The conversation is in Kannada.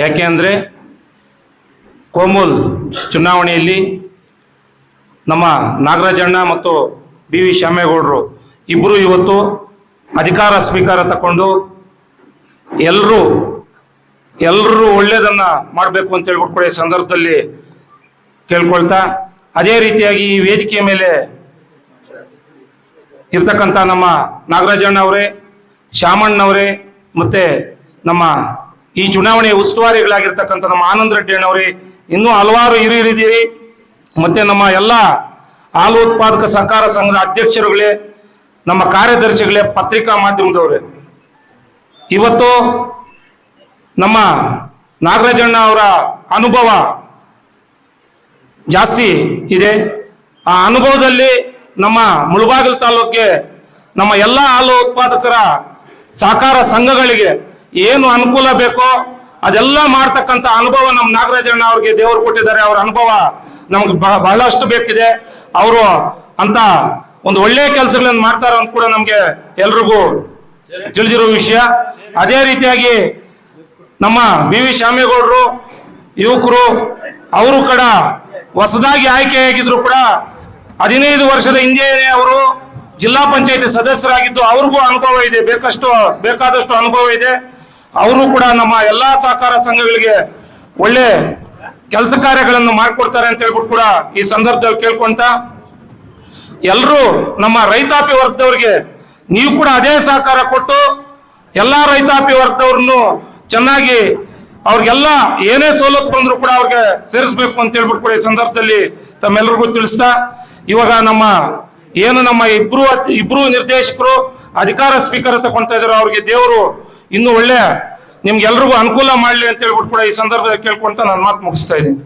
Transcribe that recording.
ಯಾಕೆ ಅಂದರೆ ಕೋಮುಲ್ ಚುನಾವಣೆಯಲ್ಲಿ ನಮ್ಮ ನಾಗರಾಜಣ್ಣ ಮತ್ತು ಬಿ ವಿ ಶ್ಯಾಮೇಗೌಡರು ಇಬ್ಬರು ಇವತ್ತು ಅಧಿಕಾರ ಸ್ವೀಕಾರ ತಗೊಂಡು ಎಲ್ಲರೂ ಎಲ್ಲರೂ ಒಳ್ಳೆಯದನ್ನು ಮಾಡಬೇಕು ಅಂತ ಈ ಸಂದರ್ಭದಲ್ಲಿ ಕೇಳ್ಕೊಳ್ತಾ, ಅದೇ ರೀತಿಯಾಗಿ ಈ ವೇದಿಕೆ ಮೇಲೆ ಇರ್ತಕ್ಕಂಥ ನಮ್ಮ ನಾಗರಾಜಣ್ಣ ಅವರೇ ಶ್ಯಾಮಣ್ಣವರೇ ಮತ್ತೆ ನಮ್ಮ ಈ ಚುನಾವಣೆಯ ಉಸ್ತುವಾರಿಗಳಾಗಿರ್ತಕ್ಕಂಥ ನಮ್ಮ ಆನಂದ್ ರೆಡ್ಡಿ ಅಣ್ಣವರೇ, ಇನ್ನೂ ಹಲವಾರು ಹಿರಿಯರಿದ್ದೀರಿ ಮತ್ತೆ ನಮ್ಮ ಎಲ್ಲ ಹಾಲು ಉತ್ಪಾದಕ ಸಹಕಾರ ಸಂಘದ ಅಧ್ಯಕ್ಷರುಗಳೇ, ನಮ್ಮ ಕಾರ್ಯದರ್ಶಿಗಳೇ, ಪತ್ರಿಕಾ ಮಾಧ್ಯಮದವರೇ. ಇವತ್ತು ನಮ್ಮ ನಾಗರಾಜಣ್ಣ ಅವರ ಅನುಭವ ಜಾಸ್ತಿ ಇದೆ. ಆ ಅನುಭವದಲ್ಲಿ ನಮ್ಮ ಮುಳಬಾಗಿಲು ತಾಲೂಕಿಗೆ ನಮ್ಮ ಎಲ್ಲ ಹಾಲು ಉತ್ಪಾದಕರ ಸಹಕಾರ ಸಂಘಗಳಿಗೆ ಏನು ಅನುಕೂಲ ಬೇಕೋ ಅದೆಲ್ಲ ಮಾಡ್ತಕ್ಕಂಥ ಅನುಭವ ನಮ್ಮ ನಾಗರಾಜಣ್ಣ ಅವ್ರಿಗೆ ದೇವರು ಕೊಟ್ಟಿದ್ದಾರೆ. ಅವರ ಅನುಭವ ನಮ್ಗೆ ಬಹ- ಬಹಳಷ್ಟು ಬೇಕಿದೆ. ಅವರು ಅಂತ ಒಂದು ಒಳ್ಳೆಯ ಕೆಲಸಗಳನ್ನು ಮಾಡ್ತಾರೆ ಅಂತ ಕೂಡ ನಮ್ಗೆ ಎಲ್ರಿಗೂ ತಿಳಿದಿರೋ ವಿಷಯ. ಅದೇ ರೀತಿಯಾಗಿ ನಮ್ಮ ಬಿ ವಿ ಶಾಮೇಗೌಡರು, ಯುವಕರು, ಅವರು ಕೂಡ ಹೊಸದಾಗಿ ಆಯ್ಕೆಯಾಗಿದ್ರು ಕೂಡ ಹದಿನೈದು ವರ್ಷದ ಹಿಂದೆಯೇ ಅವರು ಜಿಲ್ಲಾ ಪಂಚಾಯತಿ ಸದಸ್ಯರಾಗಿದ್ದು ಅವ್ರಿಗೂ ಅನುಭವ ಇದೆ. ಬೇಕಷ್ಟು, ಬೇಕಾದಷ್ಟು ಅನುಭವ ಇದೆ. ಅವರು ಕೂಡ ನಮ್ಮ ಎಲ್ಲಾ ಸಹಕಾರ ಸಂಘಗಳಿಗೆ ಒಳ್ಳೆ ಕೆಲಸ ಕಾರ್ಯಗಳನ್ನು ಮಾಡಿಕೊಡ್ತಾರೆ ಅಂತ ಹೇಳ್ಬಿಟ್ಟು ಕೂಡ ಈ ಸಂದರ್ಭದಲ್ಲಿ ಕೇಳ್ಕೊಂತ ಎಲ್ಲರೂ ನಮ್ಮ ರೈತಾಪಿ ವರ್ಗದವ್ರಿಗೆ ನೀವು ಕೂಡ ಅದೇ ಸಹಕಾರ ಕೊಟ್ಟು ಎಲ್ಲಾ ರೈತಾಪಿ ವರ್ಗದವ್ರನ್ನು ಚೆನ್ನಾಗಿ ಅವ್ರಿಗೆಲ್ಲ ಏನೇ ಸವಲತ್ತು ಬಂದ್ರು ಕೂಡ ಅವ್ರಿಗೆ ಸೇರಿಸ್ಬೇಕು ಅಂತ ಹೇಳ್ಬಿಟ್ಟು ಕೂಡ ಈ ಸಂದರ್ಭದಲ್ಲಿ ತಮ್ಮೆಲ್ಲರಿಗೂ ತಿಳಿಸ್ತಾ, ಇವಾಗ ನಮ್ಮ ಏನು ನಮ್ಮ ಇಬ್ರು ಇಬ್ರು ನಿರ್ದೇಶಕರು, ಅಧಿಕಾರ ಸ್ವೀಕಾರ ತಗೊಂತ ಇದ್ರು, ಅವ್ರಿಗೆ ದೇವರು ಇನ್ನು ಒಳ್ಳೆ ನಿಮ್ಗೆಲ್ರಿಗೂ ಅನುಕೂಲ ಮಾಡಲಿ ಅಂತ ಹೇಳ್ಬಿಟ್ಟು ಕೂಡ ಈ ಸಂದರ್ಭದಲ್ಲಿ ಕೇಳ್ಕೊಂತ ನಾನು ಮಾತು ಮುಗಿಸ್ತಾ ಇದ್ದೀನಿ.